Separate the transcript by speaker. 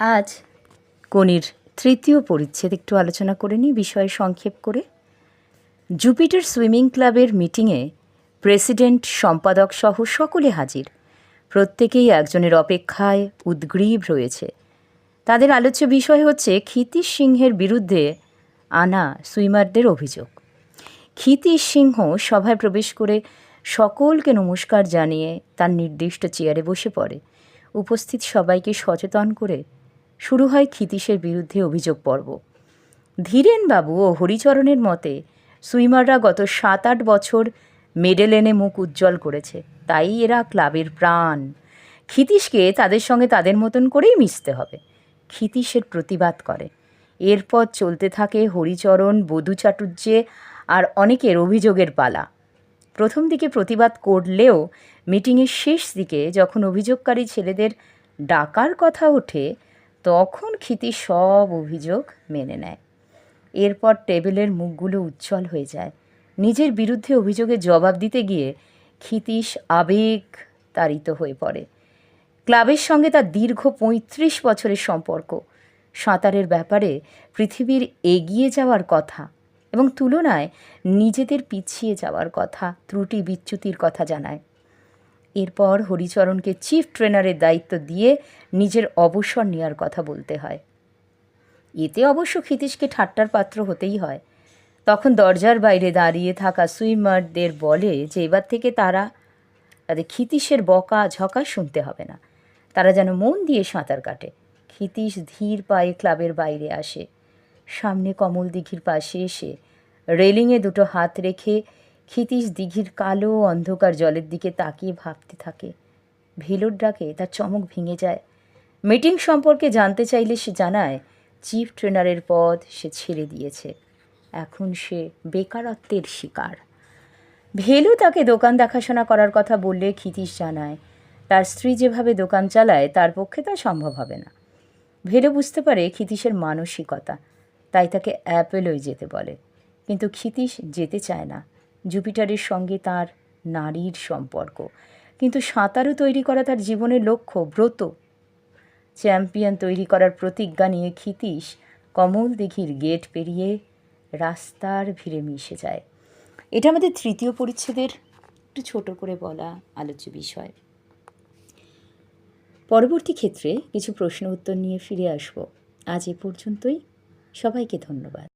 Speaker 1: আজ কনির তৃতীয় পরিচ্ছেদ একটু আলোচনা করে নিই, বিষয়ে সংক্ষেপ করে। জুপিটার সুইমিং ক্লাবের মিটিংয়ে প্রেসিডেন্ট, সম্পাদক সহ সকলে হাজির। প্রত্যেকেই একজনের অপেক্ষায় উদ্গ্রীব রয়েছে। তাদের আলোচ্য বিষয় হচ্ছে ক্ষিতীশ সিংহের বিরুদ্ধে আনা সুইমারদের অভিযোগ। ক্ষিতীশ সিংহ সভায় প্রবেশ করে সকলকে নমস্কার জানিয়ে তার নির্দিষ্ট চেয়ারে বসে পড়ে। উপস্থিত সবাইকে সচেতন করে শুরু হয় ক্ষিতীশের বিরুদ্ধে অভিযোগ পর্ব। ধীরেনবাবু ও হরিচরণের মতে, সুইমাররা গত সাত আট বছর মেডেল এনে মুখ উজ্জ্বল করেছে। তাই এরা ক্লাবের প্রাণ। ক্ষিতীশকে তাদের সঙ্গে তাদের মতন করেই মিশতে হবে। ক্ষিতীশের প্রতিবাদ করে। এরপর চলতে থাকে হরিচরণ, বধূ চাটুর্যে আর অনেকের অভিযোগের পালা। প্রথম দিকে প্রতিবাদ করলেও মিটিংয়ের শেষ দিকে যখন অভিযোগকারী ছেলেদের ডাকার কথা ওঠে তখন ক্ষিতি সব অভিযোগ মেনে নেয়। এরপর টেবিলের মুখগুলো উজ্জ্বল হয়ে যায়। নিজের বিরুদ্ধে অভিযোগে জবাব দিতে গিয়ে ক্ষিতীশ আবেগ তাড়িত হয়ে পড়ে। ক্লাবের সঙ্গে তার দীর্ঘ পঁয়ত্রিশ বছরের সম্পর্ক। সাঁতারের ব্যাপারে পৃথিবীর এগিয়ে যাওয়ার কথা এবং তুলনায় নিজেদের পিছিয়ে যাওয়ার কথা ত্রুটি বিচ্যুতির কথা জানায়। এরপর হরিচরণকে চিফ ট্রেনারের দায়িত্ব দিয়ে নিজের অবসর নেওয়ার কথা বলতে হয়। এতে অবশ্য ক্ষিতীশকে ঠাট্টার পাত্র হতেই হয়। তখন দরজার বাইরে দাঁড়িয়ে থাকা সুইমারদের বলে যে এবার থেকে তারা, তাদের ক্ষিতীশের বকা ঝকা শুনতে হবে না। তারা যেন মন দিয়ে সাঁতার কাটে। ক্ষিতীশ ধীর পায়ে ক্লাবের বাইরে আসে। সামনে কমল দিঘির পাশে এসে রেলিংয়ে দুটো হাত রেখে ক্ষিতীশ দিঘির কালো অন্ধকার জলের দিকে তাকিয়ে ভাবতে থাকে। ভেলোর ডাকে তার চমক ভেঙে যায়। মিটিং সম্পর্কে জানতে চাইলে সে জানায়, চিফ ট্রেনারের পদ সে ছেড়ে দিয়েছে। এখন সে বেকারত্বের শিকার। ভেলু তাকে দোকান দেখাশোনা করার কথা বললে ক্ষিতীশ জানায়, তার স্ত্রী যেভাবে দোকান চালায়, তার পক্ষে তা সম্ভব হবে না। ভেলু বুঝতে পারে ক্ষিতীশের মানসিকতা, তাই তাকে অ্যাপেলোয় যেতে বলে। কিন্তু ক্ষিতীশ যেতে চায় না। জুপিটারের সঙ্গে তার নারীর সম্পর্ক। কিন্তু সাঁতারও তৈরি করা তার জীবনের লক্ষ্য, ব্রত। চ্যাম্পিয়ন তৈরি করার প্রতিজ্ঞা নিয়ে ক্ষিতীশ কমল দিঘির গেট পেরিয়ে রাস্তার ভিড়ে মিশে যায়। এটা আমাদের তৃতীয় পরিচ্ছেদের একটু ছোট করে বলা আলোচ্য বিষয়। পরবর্তী ক্ষেত্রে কিছু প্রশ্ন উত্তর নিয়ে ফিরে আসব। আজ এ পর্যন্তই। সবাইকে ধন্যবাদ।